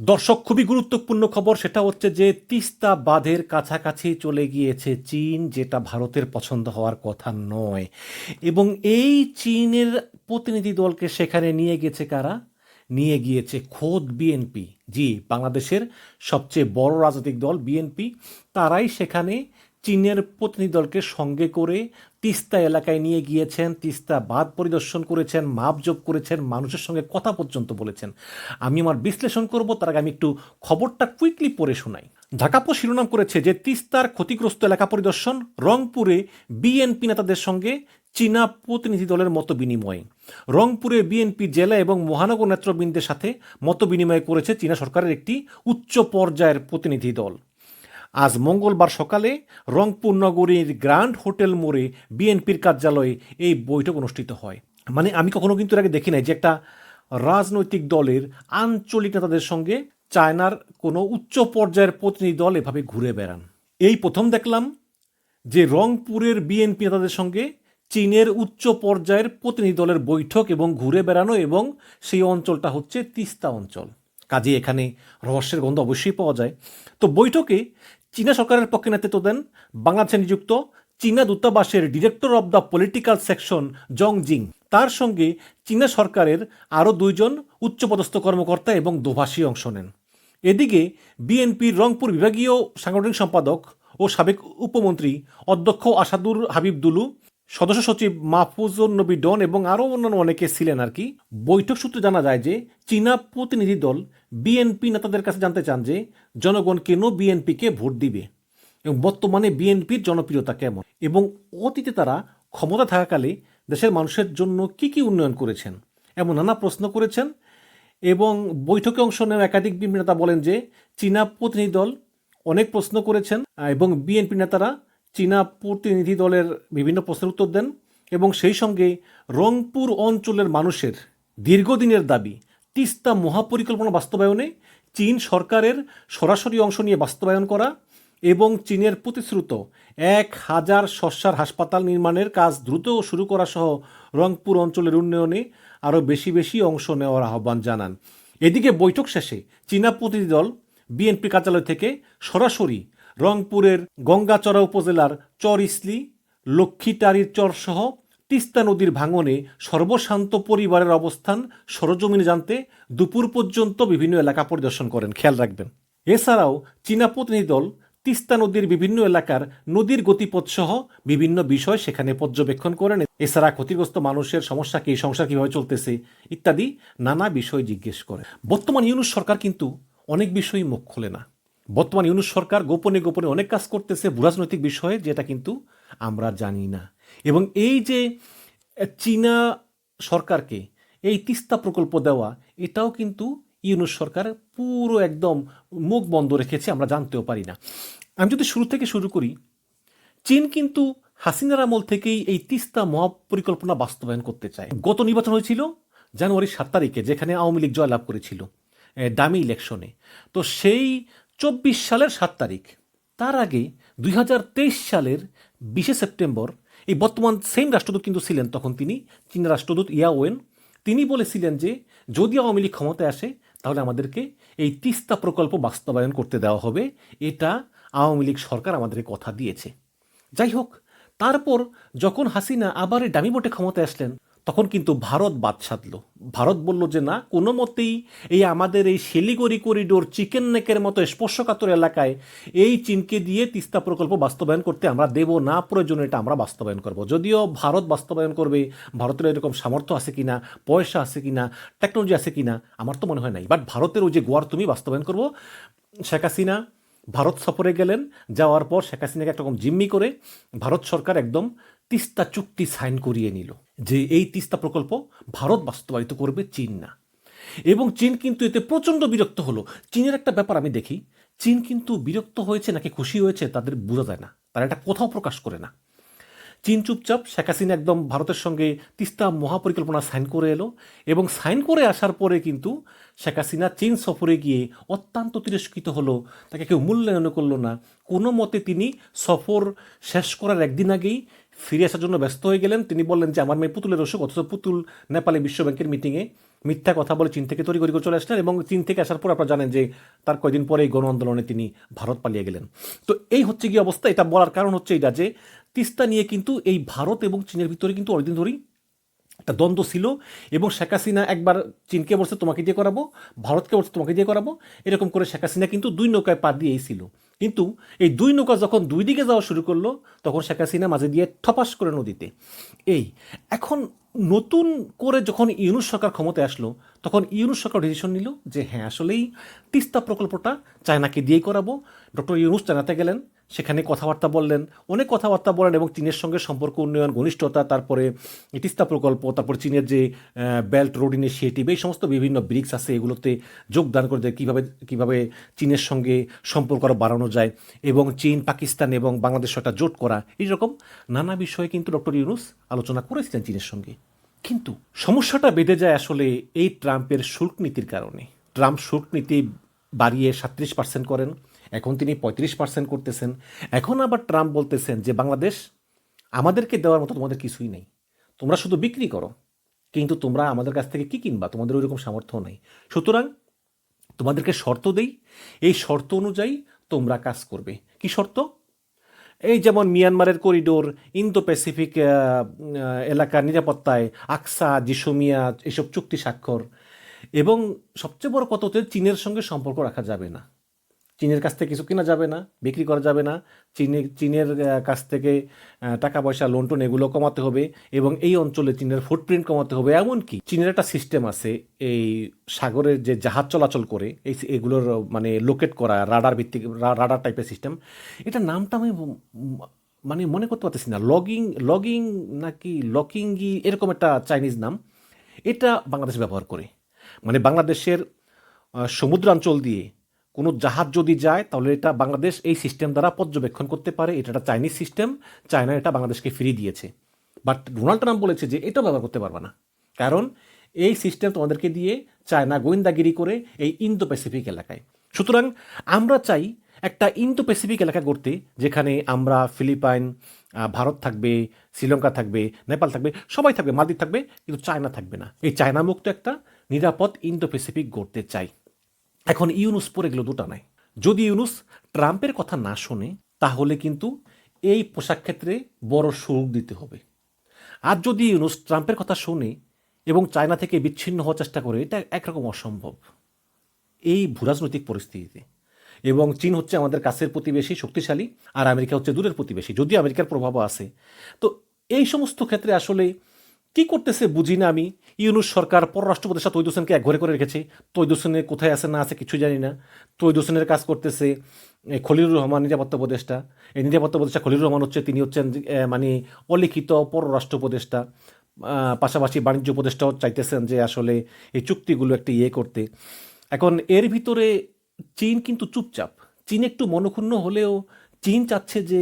দর্শক, খুবই গুরুত্বপূর্ণ খবর, সেটা হচ্ছে যে তিস্তা বাঁধের কাছাকাছি চলে গিয়েছে চীন, যেটা ভারতের পছন্দ হওয়ার কথা নয়। এবং এই চীনের প্রতিনিধি দলকে সেখানে নিয়ে গেছে কারা? নিয়ে গিয়েছে খোদ বিএনপি। জি, বাংলাদেশের সবচেয়ে বড় রাজনৈতিক দল বিএনপি, তারাই সেখানে চীনের প্রতিনিধি দলকে সঙ্গে করে তিস্তা এলাকায় নিয়ে গিয়েছেন, তিস্তা বাঁধ পরিদর্শন করেছেন মাপজোপ করেছেন, মানুষের সঙ্গে কথা পর্যন্ত বলেছেন। আমি আমার বিশ্লেষণ করব, তার আগে আমি একটু খবরটা কুইকলি পড়ে শোনাই। ঢাকাপো শিরোনাম করেছে যে তিস্তার ক্ষতিগ্রস্ত এলাকা পরিদর্শন রংপুরে বিএনপি নেতাদের সঙ্গে চীনা প্রতিনিধি দলের মত বিনিময়। রংপুরে বিএনপি জেলা এবং মহানগর নেতৃবৃন্দের সাথে মত বিনিময় করেছে চীনা সরকারের একটি উচ্চ পর্যায়ের প্রতিনিধি দল। আজ মঙ্গলবার সকালে রংপুর নগরীর গ্র্যান্ড হোটেল মোড়ে বিএনপির কার্যালয়ে এই বৈঠক অনুষ্ঠিত হয়। মানে আমি কখনো কিন্তু এর আগে দেখি নাই যে একটা রাজনৈতিক দলের আঞ্চলিক নেতাদের সঙ্গে চায়নার কোনো উচ্চ পর্যায়ের প্রতিনিধি দল এভাবে ঘুরে বেড়ান। এই প্রথম দেখলাম যে রংপুরের বিএনপি নেতাদের সঙ্গে চীনের উচ্চ পর্যায়ের প্রতিনিধি দলের বৈঠক এবং ঘুরে বেড়ানো এবং সেই অঞ্চলটা হচ্ছে তিস্তা অঞ্চল। কাজে এখানে রহস্যের গন্ধ অবশ্যই পাওয়া যায়। তো বৈঠকে চীনা সরকারের পক্ষে নেতৃত্ব দেন বাংলাদেশে নিযুক্ত চীনা দূতাবাসের director of the political section জং জিং তার সঙ্গে চীনা সরকারের আরও দুইজন উচ্চপদস্থ কর্মকর্তা এবং দোভাষী অংশ নেন। এদিকে বিএনপির রংপুর বিভাগীয় সাংগঠনিক সম্পাদক ও সাবেক উপমন্ত্রী অধ্যক্ষ আসাদুর হাবিব দুলু সদস্য সচিব মাহফুজুর নবী ডন এবং আরও অন্যান্য অনেকে ছিলেন আর কি। বৈঠক সূত্রে জানা যায় যে চীনা প্রতিনিধি দল বিএনপি নেতাদের কাছে জানতে চান যে জনগণ কেন বিএনপিকে ভোট দিবে এবং বর্তমানে বিএনপির জনপ্রিয়তা কেমন এবং অতীতে তারা ক্ষমতা থাকাকালে দেশের মানুষের জন্য কি কি উন্নয়ন করেছেন এমন নানা প্রশ্ন করেছেন এবং বৈঠকে অংশ নেওয়া একাধিক বিএনপি নেতা বলেন যে চীনা প্রতিনিধি দল অনেক প্রশ্ন করেছেন এবং বিএনপি নেতারা চীনা প্রতিনিধি দলের বিভিন্ন প্রশ্নের উত্তর দেন এবং সেই সঙ্গে রংপুর অঞ্চলের মানুষের দীর্ঘদিনের দাবি, তিস্তা মহাপরিকল্পনা বাস্তবায়নে চীন সরকারের সরাসরি অংশ নিয়ে বাস্তবায়ন করা এবং চীনের প্রতিশ্রুত এক হাজার শস্যার হাসপাতাল নির্মাণের কাজ দ্রুত শুরু করা সহ রংপুর অঞ্চলের উন্নয়নে আরও বেশি বেশি অংশ নেওয়ার আহ্বান জানান। এদিকে বৈঠক শেষে চীনা প্রতিনিধি দল বিএনপি কার্যালয় থেকে সরাসরি রংপুরের গঙ্গাচড়া উপজেলার চর ইসলি লক্ষ্মীটারির চরসহ তিস্তা নদীর ভাঙনে সর্বশান্ত পরিবারের অবস্থান সরজমিনে জানতে দুপুর পর্যন্ত বিভিন্ন এলাকা পরিদর্শন করেন। খেয়াল রাখবেন। এছাড়াও চীনা প্রতিনিধি দল তিস্তা নদীর বিভিন্ন এলাকার নদীর গতিপথ সহ বিভিন্ন বিষয় সেখানে পর্যবেক্ষণ করেন। এছাড়া ক্ষতিগ্রস্ত মানুষের সমস্যা কি, সংসার কীভাবে চলতেছে ইত্যাদি নানা বিষয় জিজ্ঞেস করে বর্তমান ইউনুস সরকার কিন্তু অনেক বিষয়ই মুখ খোলে না। বর্তমান ইউনুস সরকার গোপনে গোপনে অনেক কাজ করতেছে রাজনৈতিক বিষয়ে, যেটা কিন্তু আমরা জানি না। এবং এই যে চীনা সরকারকে এই তিস্তা প্রকল্প দেওয়া, এটাও কিন্তু ইউনুস সরকার পুরো একদম মুখ বন্ধ রেখেছে, আমরা জানতেও পারি না। আমি যদি শুরু থেকে শুরু করি, চীন কিন্তু হাসিনার আমল থেকেই এই তিস্তা মহাপরিকল্পনা বাস্তবায়ন করতে চায়। গত নির্বাচন হয়েছিল জানুয়ারির সাত তারিখে, যেখানে আওয়ামী লীগ জয়লাভ করেছিল ডামি ইলেকশনে তো সেই চব্বিশ সালের সাত তারিখ। তার আগে দুই হাজার তেইশ সালের বিশে সেপ্টেম্বর, এই বর্তমান সেম রাষ্ট্রদূত কিন্তু ছিলেন তখন তিনি, চীন রাষ্ট্রদূত ইয়া ওয়েন। তিনি বলেছিলেন যে, যদি আওয়ামী লীগ ক্ষমতায় আসে, তাহলে আমাদেরকে এই তিস্তা প্রকল্প বাস্তবায়ন করতে দেওয়া হবে। এটা আওয়ামী লীগ সরকার আমাদের কথা দিয়েছে। যাই হোক, তারপর যখন হাসিনা আবার ডামি বোটে ক্ষমতায় আসলেন তখন কিন্তু ভারত বাদ সাধল। ভারত বলল যে, না, কোনো মতেই এই আমাদের এই শিলিগুড়ি করিডোর চিকেন নেকের মতো স্পর্শকাতর এলাকায় এই চীনকে দিয়ে তিস্তা প্রকল্প বাস্তবায়ন করতে আমরা দেব না। প্রয়োজনে এটা আমরা বাস্তবায়ন করব। যদিও ভারত বাস্তবায়ন করবে, ভারতের এরকম সামর্থ্য আছে কিনা, পয়সা আছে কিনা টেকনোলজি আছে কিনা, আমার তো মনে হয় নাই। বাট ভারতের ওই যে গোয়ার তুমি বাস্তবায়ন করব। শেখ হাসিনা, ভারত সফরে গেলেন। যাওয়ার পর শেখ হাসিনাকে একরকম জিম্মি করে ভারত সরকার একদম তিস্তা চুক্তি সাইন করিয়ে নিল যে এই তিস্তা প্রকল্প ভারত বাস্তবায়িত করবে চীন না। এবং চীন কিন্তু এতে প্রচণ্ড বিরক্ত হলো। চীনের একটা ব্যাপার আমি দেখি, চীন কিন্তু বিরক্ত হয়েছে নাকি খুশি হয়েছে তাদের বোঝা যায় না, তারা এটা কোথাও প্রকাশ করে না। চীন চুপচাপ শেখ হাসিনা একদম ভারতের সঙ্গে তিস্তা মহাপরিকল্পনা সাইন করে এলো এবং সাইন করে আসার পরে কিন্তু শেখ হাসিনা চীন সফরে গিয়ে অত্যন্ত তিরস্কৃত হলো, তাকে কেউ মূল্যায়ন করল না। কোনো মতে তিনি সফর শেষ করার একদিন আগেই ফিরে আসার জন্য ব্যস্ত হয়ে গেলেন। তিনি বললেন যে, আমার মেয়ে পুতুলের অসুখ, অথচ পুতুল নেপালে বিশ্বব্যাংকের মিটিংয়ে মিথ্যা কথা বলে চীন থেকে তৈরি করে চলে আসলেন এবং চীন থেকে আসার পর আপনারা জানেন যে, তার কয়েকদিন পরে এই গণ আন্দোলনে তিনি ভারত পালিয়ে গেলেন। তো এই হচ্ছে কি অবস্থা। এটা বলার কারণ হচ্ছে এটা যে, তিস্তা নিয়ে কিন্তু এই ভারত এবং চীনের ভিতরে কিন্তু অনেকদিন ধরেই একটা দ্বন্দ্ব ছিল এবং শেখ হাসিনা একবার চীনকে বলছে, তোমাকে দিয়ে করাবো, ভারতকে বলছে, তোমাকে দিয়ে করাবো। এরকম করে শেখ হাসিনা কিন্তু দুই নৌকায় পা দিয়েই ছিল। কিন্তু এই দুই নৌকা যখন দুই দিকে যাওয়া শুরু করল, তখন শেখ হাসিনা মাঝে দিয়ে ঠপাস করে নদীতে। এই, এখন নতুন করে যখন ইউনুস সরকার ক্ষমতায় আসলো, তখন ইউনুস সরকার ডিসিশন নিল যে হ্যাঁ আসলেই তিস্তা প্রকল্পটা চায়নাকে দিয়েই করাবো। ডক্টর ইউনুস চায়নাতে গেলেন। সেখানে কথাবার্তা বললেন, অনেক কথাবার্তা বলেন এবং চীনের সঙ্গে সম্পর্ক, উন্নয়ন, ঘনিষ্ঠতা, তারপরে তিস্তা প্রকল্প, তারপর চীনের যে বেল্ট রোড ইনিশিয়েটিভ এই সমস্ত বিভিন্ন ব্রিক্স আছে, এগুলোতে যোগদান করে দেয় কীভাবে কীভাবে চীনের সঙ্গে সম্পর্ক আরও বাড়ানো যায় এবং চীন, পাকিস্তান এবং বাংলাদেশ একটা জোট করা এইরকম নানা বিষয়ে কিন্তু ডক্টর ইউনুস আলোচনা করেছিলেন চীনের সঙ্গে। কিন্তু সমস্যাটা বেঁধে যায় আসলে এই ট্রাম্পের শুল্ক নীতির কারণে। ট্রাম্প শুল্ক নীতি বাড়িয়ে সাত্রিশ পার্সেন্ট করেন এখন তিনি পঁয়ত্রিশ পার্সেন্ট করতেছেন। এখন আবার ট্রাম্প বলতেছেন যে, বাংলাদেশ, আমাদেরকে দেওয়ার মতো তোমাদের কিছুই নেই। তোমরা শুধু বিক্রি করো, কিন্তু তোমরা আমাদের কাছ থেকে কি কিনবা? তোমাদের ওই রকম সামর্থ্য নেই। সুতরাং তোমাদেরকে শর্ত দেই, এই শর্ত অনুযায়ী তোমরা কাজ করবে। কি শর্ত? এই যেমন মিয়ানমারের করিডোর ইন্দো প্যাসিফিক এলাকার নিরাপত্তায় আকসা, জিসোমিয়া, এসব চুক্তি স্বাক্ষর। এবং সবচেয়ে বড় কথা হচ্ছে, চীনের সঙ্গে সম্পর্ক রাখা যাবে না। চীনের কাছ থেকে কিছু কেনা যাবে না, বিক্রি করা যাবে না। চীনের চীনের কাছ থেকে টাকা পয়সা লোন টোন এগুলো কমাতে হবে এবং এই অঞ্চলে চীনের ফুটপ্রিন্ট কমাতে হবে। এমনকি চীনের একটা সিস্টেম আছে, এই সাগরের যে জাহাজ চলাচল করে, এই এগুলোর মানে লোকেট করা রাডার ভিত্তিক রাডার টাইপের সিস্টেম এটা নামটা আমি মানে মনে করতে পারতেছি না। লগিং লগিং নাকি লকিংই এরকম একটা চাইনিজ নাম। এটা বাংলাদেশ ব্যবহার করে। মানে বাংলাদেশের সমুদ্রাঞ্চল দিয়ে কোনো জাহাজ যদি যায়, তাহলে এটা বাংলাদেশ এই সিস্টেম দ্বারা পর্যবেক্ষণ করতে পারে। এটা একটা চাইনিজ সিস্টেম চায়না এটা বাংলাদেশকে ফিরিয়ে দিয়েছে। বাট ডোনাল্ড ট্রাম্প বলেছে যে এটাও ব্যবহার করতে পারবে না। কারণ এই সিস্টেম তোমাদেরকে দিয়ে চায়না গোয়েন্দাগিরি করে এই ইন্দো প্যাসিফিক এলাকায়। সুতরাং আমরা চাই একটা ইন্দো প্যাসিফিক এলাকা করতে যেখানে আমরা ফিলিপাইন ভারত থাকবে, শ্রীলঙ্কা থাকবে, নেপাল থাকবে, সবাই থাকবে, মালদ্বীপ থাকবে, কিন্তু চায়না থাকবে না। এই চায়না মুক্ত একটা নিরাপদ ইন্দো প্যাসিফিক গড়তে চাই। এখন ইউনুস পরে গেল দুটা নাই। যদি ইউনুস ট্রাম্পের কথা না শোনে, তাহলে কিন্তু এই পোশাক ক্ষেত্রে বড় শুল্ক দিতে হবে। আর যদি ইউনুস ট্রাম্পের কথা শোনে এবং চায়না থেকে বিচ্ছিন্ন হওয়ার চেষ্টা করে, এটা একরকম অসম্ভব। এই ভূরাজনৈতিক পরিস্থিতিতে। এবং চীন হচ্ছে আমাদের কাছের প্রতিবেশী, শক্তিশালী, আর আমেরিকা হচ্ছে দূরের প্রতিবেশী। যদি আমেরিকার প্রভাবও আছে, তো এই সমস্ত ক্ষেত্রে আসলে কি করতেছে বুঝি না আমি। ইউনুস সরকার পররাষ্ট্র উপদেষ্টা তৈদ হোসেনকে এক ঘরে করে রেখেছে। তৈদ হোসেনের কোথায় আছে, না আছে কিছু জানি না। তৈদ হোসেনের কাজ করতেছে খলিলুর রহমান, নিরাপত্তা উপদেষ্টা। এই নিরাপত্তা উপদেষ্টা খলিলুর রহমান হচ্ছে, তিনি হচ্ছেন মানে অলিখিত পররাষ্ট্র উপদেষ্টা। পাশাপাশি বাণিজ্য উপদেষ্টাও চাইতেছেন যে আসলে এই চুক্তিগুলো একটা ইয়ে করতে। এখন এর ভিতরে চীন কিন্তু চুপচাপ। চীন একটু মনক্ষুণ্ণ হলেও চীন চাচ্ছে যে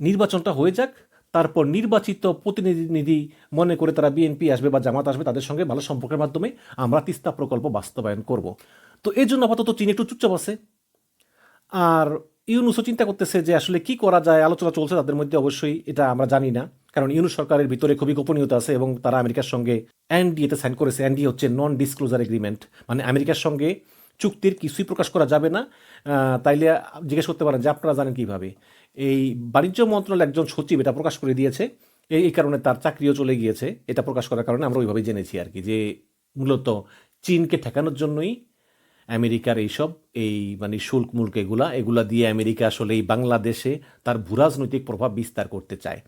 নির্বাচনটা হয়ে যাক তারপর নির্বাচিত প্রতিনিধি মনে করে তারা বিএনপি আসবে বা জামাত আসবে তাদের সঙ্গে ভালো সম্পর্কের মাধ্যমে আমরা তিস্তা প্রকল্প বাস্তবায়ন করব। তো এই জন্য আপাতত চীন একটু চুপচাপ আছে। আর ইউনুসও চিন্তা করতেছে যে আসলে কি করা যায়, আলোচনা চলছে তাদের মধ্যে অবশ্যই, এটা আমরা জানি না। কারণ ইউনুস সরকারের ভিতরে খুবই গোপনীয়তা আছে এবং তারা আমেরিকার সঙ্গে এনডিএতে সাইন করেছে। এনডি হচ্ছে নন ডিসক্লোজার এগ্রিমেন্ট মানে আমেরিকার সঙ্গে চুক্তির কিছুই প্রকাশ করা যাবে না। তাইলে জিজ্ঞেস করতে পারেন যে আপনারা জানেন কীভাবে? এই বাণিজ্য মন্ত্রণালয়ের একজন সচিব এটা প্রকাশ করে দিয়েছে। এই কারণে তার চাকরিও চলে গিয়েছে। এটা প্রকাশ করার কারণে আমরা ওইভাবেই জেনেছি আর কি যে মূলত চীনকে ঠেকানোর জন্যই আমেরিকার এইসব, এই মানে শুল্ক মুল্ক এগুলা এগুলা দিয়ে আমেরিকা আসলে এই বাংলাদেশে তার ভূরাজনৈতিক প্রভাব বিস্তার করতে চায়।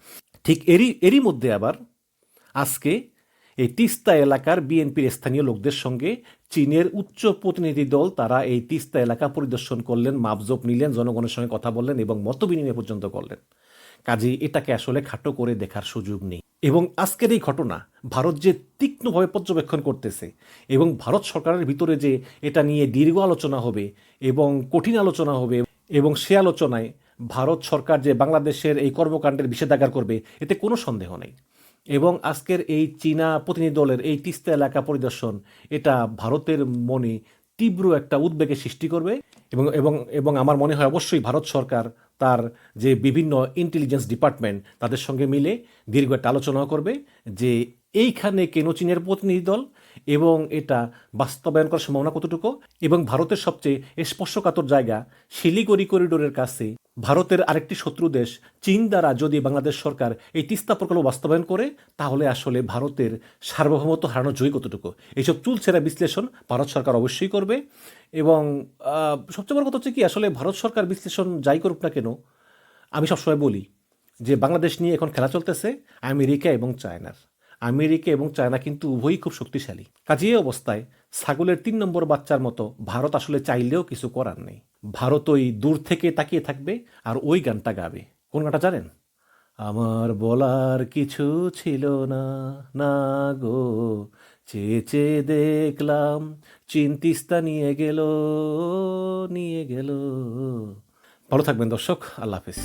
ঠিক এরই এরই মধ্যে আবার আজকে এই তিস্তা এলাকার বিএনপির স্থানীয় লোকদের সঙ্গে চীনের উচ্চ প্রতিনিধি দল, তারা এই তিস্তা এলাকা পরিদর্শন করলেন মাপজোপ নিলেন, জনগণের সঙ্গে কথা বললেন এবং মত বিনিময় পর্যন্ত করলেন। কাজেই এটাকে আসলে খাটো করে দেখার সুযোগ নেই। এবং আজকের এই ঘটনা ভারত যে তীক্ষ্ণভাবে পর্যবেক্ষণ করতেছে এবং ভারত সরকারের ভিতরে যে এটা নিয়ে দীর্ঘ আলোচনা হবে এবং কঠিন আলোচনা হবে এবং সে আলোচনায় ভারত সরকার যে বাংলাদেশের এই কর্মকাণ্ডের বিষেধাগার করবে, এতে কোনো সন্দেহ নেই। এবং আজকের এই চীনা প্রতিনিধি দলের এই তিস্তা এলাকা পরিদর্শন, এটা ভারতের মনে তীব্র একটা উদ্বেগের সৃষ্টি করবে এবং এবং এবং আমার মনে হয় অবশ্যই ভারত সরকার তার যে বিভিন্ন ইন্টেলিজেন্স ডিপার্টমেন্ট তাদের সঙ্গে মিলে দীর্ঘ একটা আলোচনা করবে যে এইখানে কেন চীনের প্রতিনিধি দল এবং এটা বাস্তবায়ন করার সম্ভাবনা কতটুকু এবং ভারতের সবচেয়ে স্পর্শকাতর জায়গা শিলিগুড়ি করিডোরের কাছে ভারতের আরেকটি শত্রু দেশ চীন দ্বারা যদি বাংলাদেশ সরকার এই তিস্তা প্রকল্প বাস্তবায়ন করে, তাহলে আসলে ভারতের সার্বভৌমত্ব হারানো জয়ী কতটুকু এইসব চুলছেরা বিশ্লেষণ ভারত সরকার অবশ্যই করবে এবং সবচেয়ে বড় কথা হচ্ছে কি, আসলে ভারত সরকার বিশ্লেষণ যাই করুক না কেন, আমি সবসময় বলি যে বাংলাদেশ নিয়ে এখন খেলা চলতেছে, আমেরিকা এবং চায়নার। আমেরিকা এবং চায়না কিন্তু উভয়ই খুব শক্তিশালী। কাজে এই অবস্থায় ছাগলের তিন নম্বর বাচ্চার মতো ভারত আসলে চাইলেও কিছু করার নেই। ভারত ওই দূর থেকে তাকিয়ে থাকবে আর ওই গানটা গাবে। কোন গানটা জানেন? আমার বলার কিছু ছিল না না গো চেয়ে দেখলাম, চিন্তিস্তা নিয়ে গেল নিয়ে গেল। ভালো থাকবেন দর্শক, আল্লাহ হাফিজ।